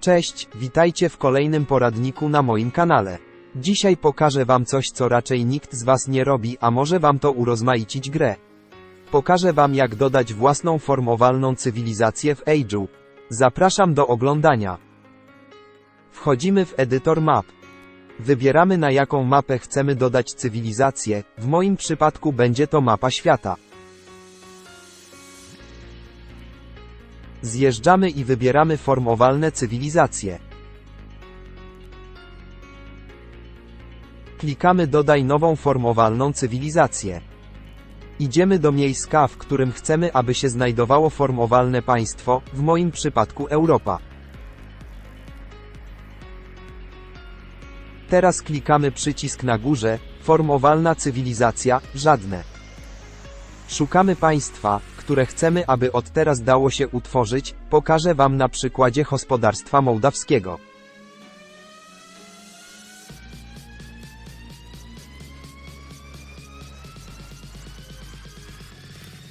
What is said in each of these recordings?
Cześć, witajcie w kolejnym poradniku na moim kanale. Dzisiaj pokażę wam coś co raczej nikt z was nie robi, a może wam to urozmaicić grę. Pokażę wam jak dodać własną formowalną cywilizację w Age'u. Zapraszam do oglądania. Wchodzimy w edytor map. Wybieramy na jaką mapę chcemy dodać cywilizację, w moim przypadku będzie to mapa świata. Zjeżdżamy i wybieramy formowalne cywilizacje. Klikamy dodaj nową formowalną cywilizację. Idziemy do miejsca, w którym chcemy, aby się znajdowało formowalne państwo, w moim przypadku Europa. Teraz klikamy przycisk na górze, formowalna cywilizacja, żadne. Szukamy państwa, które chcemy, aby od teraz dało się utworzyć, pokażę Wam na przykładzie gospodarstwa mołdawskiego.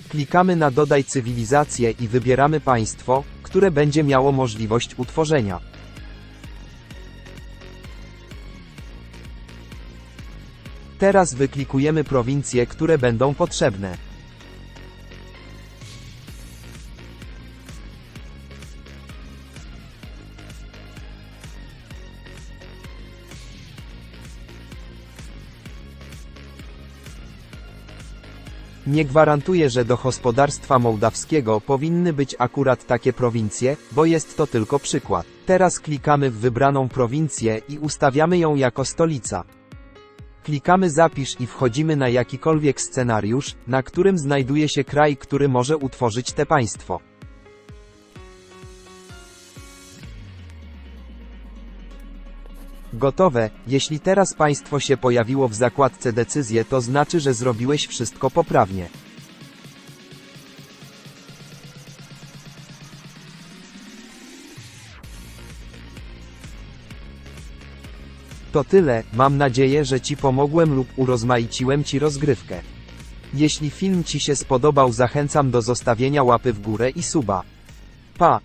Klikamy na dodaj cywilizację i wybieramy państwo, które będzie miało możliwość utworzenia. Teraz wyklikujemy prowincje, które będą potrzebne. Nie gwarantuję, że do gospodarstwa mołdawskiego powinny być akurat takie prowincje, bo jest to tylko przykład. Teraz klikamy w wybraną prowincję i ustawiamy ją jako stolica. Klikamy zapisz i wchodzimy na jakikolwiek scenariusz, na którym znajduje się kraj, który może utworzyć te państwo. Gotowe, jeśli teraz państwo się pojawiło w zakładce decyzje to znaczy, że zrobiłeś wszystko poprawnie. To tyle, mam nadzieję, że Ci pomogłem lub urozmaiciłem Ci rozgrywkę. Jeśli film Ci się spodobał zachęcam do zostawienia łapy w górę i suba. Pa!